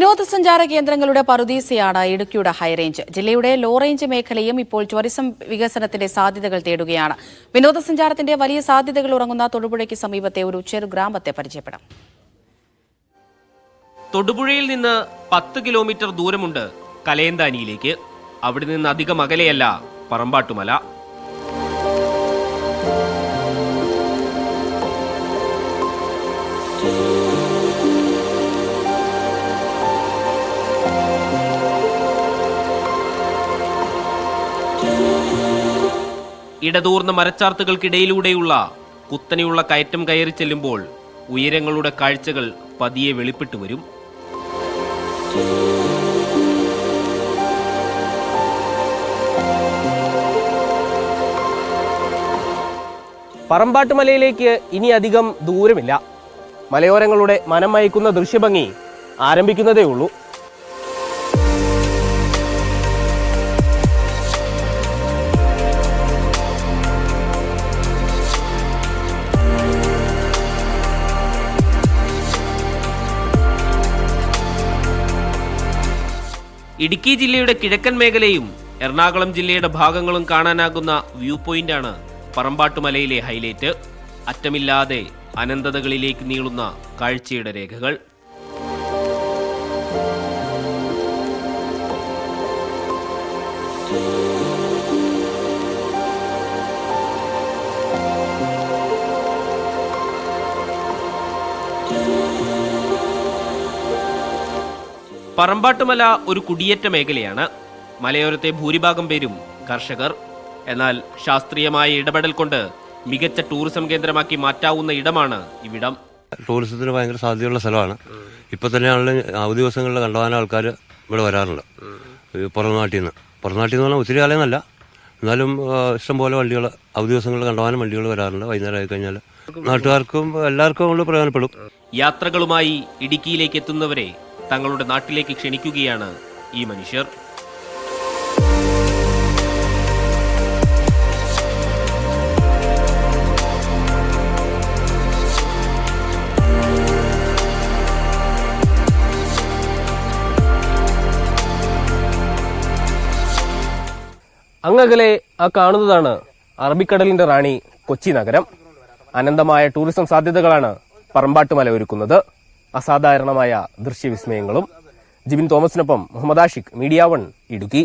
വിനോദസഞ്ചാര കേന്ദ്രങ്ങളുടെ പറുദീസയാണ് ഇടുക്കിയുടെ ഹൈറേഞ്ച് ജില്ലയുടെ ലോ റേഞ്ച് മേഖലയും ഇപ്പോൾ ടൂറിസം വികസനത്തിന്റെ സാധ്യതകൾ തേടുകയാണ്. വിനോദസഞ്ചാരത്തിന്റെ വലിയ സാധ്യതകൾ ഉറങ്ങുന്ന തൊടുപുഴയ്ക്ക് സമീപത്തെ ഒരു ചെറു ഗ്രാമത്തെ പരിചയപ്പെടാം. തൊടുപുഴയിൽ നിന്ന് പത്ത് കിലോമീറ്റർ ദൂരമുണ്ട് കലയന്താനിയിലേക്ക് അവിടെ നിന്ന് അധികം അകലെയല്ല പറമ്പാട്ടുമല. ഇടതൂർന്ന മരച്ചാർത്തുകൾക്കിടയിലൂടെയുള്ള കുത്തനെയുള്ള കയറ്റം കയറി ചെല്ലുമ്പോൾ ഉയരങ്ങളുടെ കാഴ്ചകൾ പതിയെ വെളിപ്പെട്ടു വരും. പറമ്പാട്ടുമലയിലേക്ക് ഇനി അധികം ദൂരമില്ല. മലയോരങ്ങളുടെ മനമയക്കുന്ന ദൃശ്യഭംഗി ആരംഭിക്കുന്നതേ ഉള്ളൂ ഇടുക്കി ജില്ലയുടെ കിഴക്കൻ മേഖലയും എറണാകുളം ജില്ലയുടെ ഭാഗങ്ങളും കാണാനാകുന്ന വ്യൂ പോയിന്റാണ് പറമ്പാട്ടുമലയിലെ ഹൈലൈറ്റ്. അറ്റമില്ലാതെ അനന്തതകളിലേക്ക് നീളുന്ന കാഴ്ചയുടെ രേഖകൾ. പറമ്പാട്ടുമല ഒരു കുടിയേറ്റ മേഖലയാണ്. മലയോരത്തെ ഭൂരിഭാഗം പേരും കർഷകർ. എന്നാൽ ശാസ്ത്രീയമായ ഇടപെടൽ കൊണ്ട് മികച്ച ടൂറിസം കേന്ദ്രമാക്കി മാറ്റാവുന്ന ഇടമാണ് ഇവിടം. ടൂറിസത്തിന് ഭയങ്കര സാധ്യതയുള്ള സ്ഥലമാണ്. ഇപ്പൊ തന്നെ ആളുകൾ അവധി ദിവസങ്ങളിൽ കണ്ടുപോകാൻ ആൾക്കാർ ഇവിടെ വരാറുണ്ട്. പുറം നാട്ടിൽ നിന്ന് പുറം നാട്ടിൽ നിന്ന് പറഞ്ഞാൽ ഒത്തിരി കാലമെന്നല്ല എന്നാലും ഇഷ്ടംപോലെ വണ്ടികൾ അവധി ദിവസങ്ങളിൽ കണ്ടുപോകാനും വണ്ടികൾ വരാറുണ്ട്. വൈകുന്നേരം ആയി കഴിഞ്ഞാൽ നാട്ടുകാർക്കും എല്ലാവർക്കും പ്രയോജനപ്പെടും. യാത്രകളുമായി ഇടുക്കിയിലേക്ക് എത്തുന്നവരെ തങ്ങളുടെ നാട്ടിലേക്ക് ക്ഷണിക്കുകയാണ് ഈ മനുഷ്യർ. അങ്ങകലെ ആ കാണുന്നതാണ് അറബിക്കടലിന്റെ റാണി കൊച്ചി നഗരം. അനന്തമായ ടൂറിസം സാധ്യതകളാണ് പറമ്പാട്ടുമല ഒരുക്കുന്നത്. അസാധാരണമായ ദൃശ്യവിസ്മയങ്ങളും ജിബിൻ തോമസിനൊപ്പം മുഹമ്മദ് ആഷിഖ് മീഡിയ വൺ ഇടുക്കി.